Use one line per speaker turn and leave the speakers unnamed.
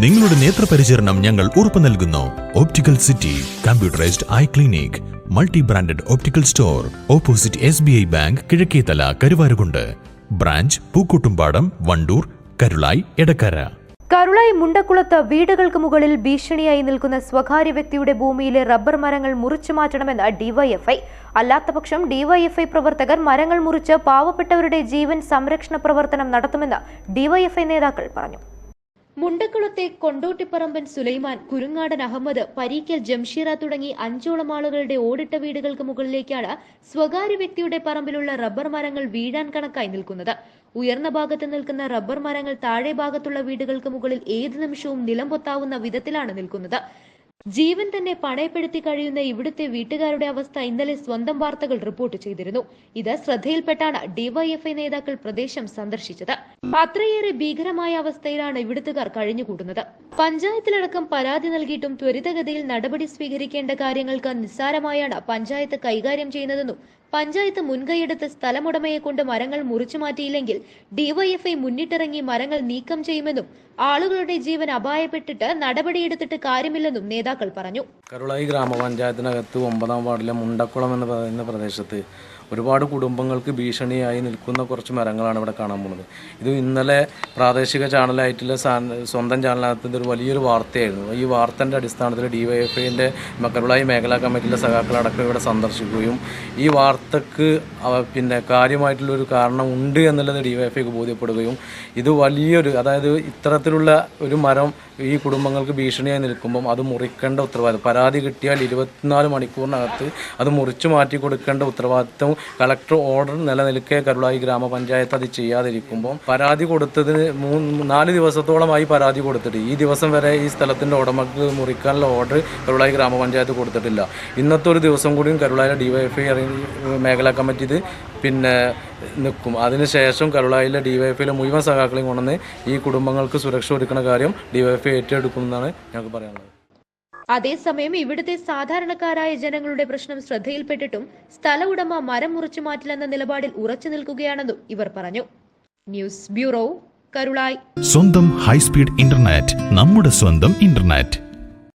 നിങ്ങളുടെ നേത്രപരിചരണം ഞങ്ങൾ ഉറപ്പു നൽകുന്നു. Optical city computerised eye clinic multi branded optical store opposite S B I bank Kizhakkethala Karuvarakundu. Branch Pookkottumpadam Wandoor Karulai Edakkara.
Karulai മുണ്ടക്കുളത്ത് വീടുകൾക്ക് മുകളിൽ ഭീഷണിയായി നിൽക്കുന്ന സ്വകാര്യ വ്യക്തിയുടെ ഭൂമിയിലെ റബ്ബർ മരങ്ങൾ മുറിച്ചു മാറ്റണമെന്ന് ഡിവൈഎഫ്ഐ അല്ലാത്തപക്ഷം ഡിവൈഎഫ്ഐ പ്രവർത്തകർ മരങ്ങൾ മുറിച്ച് പാവപ്പെട്ടവരുടെ ജീവൻ സംരക്ഷണ പ്രവർത്തനം നടത്തുമെന്ന് ഡിവൈഎഫ്ഐ നേതാക്കൾ പറഞ്ഞു. മുണ്ടക്കുളത്തെ കൊണ്ടോട്ടിപ്പറമ്പൻ സുലൈമാൻ കുരുങ്ങാടൻ അഹമ്മദ് പരീക്കൽ ജംഷീറ തുടങ്ങി അഞ്ചോളം ആളുകളുടെ ഓടിട്ട വീടുകൾക്ക് മുകളിലേക്കാണ് സ്വകാര്യ വ്യക്തിയുടെ പറമ്പിലുള്ള റബ്ബർ മരങ്ങൾ വീഴാൻ കണക്കായി നിൽക്കുന്നത്. ഉയർന്ന ഭാഗത്ത് നിൽക്കുന്ന റബ്ബർ മരങ്ങൾ താഴെ ഭാഗത്തുള്ള വീടുകൾക്ക് മുകളിൽ ഏതു നിമിഷവും നിലംപൊത്താവുന്ന വിധത്തിലാണ് നിൽക്കുന്നത്. ജീവൻ തന്നെ പണയപ്പെടുത്തി കഴിയുന്ന ഇവിടുത്തെ വീട്ടുകാരുടെ അവസ്ഥ ഇന്നലെ സ്വന്തം വാർത്തകൾ റിപ്പോർട്ട് ചെയ്തിരുന്നു. ഇത് ശ്രദ്ധയിൽപ്പെട്ടാണ് ഡിവൈഎഫ്ഐ നേതാക്കൾ പ്രദേശം സന്ദർശിച്ചത്. അത്രയേറെ ഭീകരമായ അവസ്ഥയിലാണ് ഇവിടുത്തുകാർ കഴിഞ്ഞുകൂടുന്നത് പഞ്ചായത്തിലടക്കം പരാതി നൽകിയിട്ടും ത്വരിതഗതിയിൽ നടപടി സ്വീകരിക്കേണ്ട കാര്യങ്ങൾക്ക് നിസ്സാരമായാണ് പഞ്ചായത്ത് കൈകാര്യം ചെയ്യുന്നതെന്നും പഞ്ചായത്ത് മുൻകൈയെടുത്ത് സ്ഥലമുടമയെ കൊണ്ട് മരങ്ങൾ മുറിച്ചു മാറ്റിയില്ലെങ്കിൽ ഡിവൈഎഫ്ഐ മുന്നിട്ടിറങ്ങി മരങ്ങൾ നീക്കം ചെയ്യുമെന്നും ആളുകളുടെ ജീവൻ അപായപ്പെട്ടിട്ട് നടപടിയെടുത്തിട്ട് കാര്യമില്ലെന്നും നേതാക്കൾ പറഞ്ഞു.
കരുളായി ഗ്രാമപഞ്ചായത്തിനകത്ത് ഒമ്പതാം വാർഡിലെ മുണ്ടക്കുളം എന്ന് പറയുന്ന പ്രദേശത്ത് ഒരുപാട് കുടുംബങ്ങൾക്ക് ഭീഷണിയായി നിൽക്കുന്ന കുറച്ച് മരങ്ങളാണ് ഇവിടെ കാണാൻ പോകുന്നത്. ഇത് ഇന്നലെ പ്രാദേശിക ചാനലായിട്ടുള്ള സ്വന്തം ചാനലിനകത്തിന്റെ ഒരു വലിയൊരു വാർത്തയായിരുന്നു. ഈ വാർത്തന്റെ അടിസ്ഥാനത്തിൽ ഡി വൈ എഫ് ഐന്റെ കരുളായി മേഖലാ കമ്മിറ്റിയിലെ സഖാക്കളടക്കം ഇവിടെ സന്ദർശിക്കുകയും ഈ വാർത്തക്ക് പിന്നെ കാര്യമായിട്ടുള്ളൊരു കാരണം ഉണ്ട് എന്നുള്ളത് ഡി വൈ എഫ് ഐക്ക് ബോധ്യപ്പെടുകയും ഇത് വലിയൊരു അതായത് ഇത്തരത്തിലുള്ള ഒരു മരം ഈ കുടുംബങ്ങൾക്ക് ഭീഷണിയായി നിൽക്കുമ്പം അത് മുറിക്കേണ്ട ഉത്തരവാദിത്വം പരാതി കിട്ടിയാൽ ഇരുപത്തിനാല് മണിക്കൂറിനകത്ത് അത് മുറിച്ചു മാറ്റി കൊടുക്കേണ്ട ഉത്തരവാദിത്വം കളക്ടർ ഓർഡർ നിലനിൽക്കെ കരുളായി ഗ്രാമപഞ്ചായത്ത് അത് ചെയ്യാതിരിക്കുമ്പോൾ പരാതി കൊടുത്തതിന് മൂന്ന് നാല് ദിവസത്തോളമായി പരാതി കൊടുത്തിട്ട്. ഈ ദിവസം വരെ ഈ സ്ഥലത്തിന്റെ ഉടമക്ക് മുറിക്കാനുള്ള ഓർഡർ കരുളായി ഗ്രാമപഞ്ചായത്ത് കൊടുത്തിട്ടില്ല. ഇന്നത്തെ ഒരു ദിവസം കൂടിയും Karulai D Y F DYFI മേഖലാ കമ്മിറ്റി ഇത് പിന്നെ നിൽക്കും. അതിനുശേഷം കരുളായിലെ ഡിവൈഎഫ്ഐയിലെ മുഴുവൻ സഹാക്കളെയും കൊണ്ടുവന്ന് ഈ കുടുംബങ്ങൾക്ക് സുരക്ഷ ഒരുക്കുന്ന കാര്യം ഡിവൈഎഫ്ഐ ഏറ്റെടുക്കുമെന്നാണ് ഞങ്ങൾക്ക് പറയാനുള്ളത്.
അതേസമയം ഇവിടുത്തെ സാധാരണക്കാരായ ജനങ്ങളുടെ പ്രശ്നം ശ്രദ്ധയിൽപ്പെട്ടിട്ടും സ്ഥല ഉടമ മരം മുറിച്ചു മാറ്റില്ലെന്ന നിലപാടിൽ ഉറച്ചു നിൽക്കുകയാണെന്നും ഇവർ പറഞ്ഞു. News bureau Karulai.
സ്വന്തം ഹൈസ്പീഡ് ഇന്റർനെറ്റ് നമ്മുടെ സ്വന്തം ഇന്റർനെറ്റ്.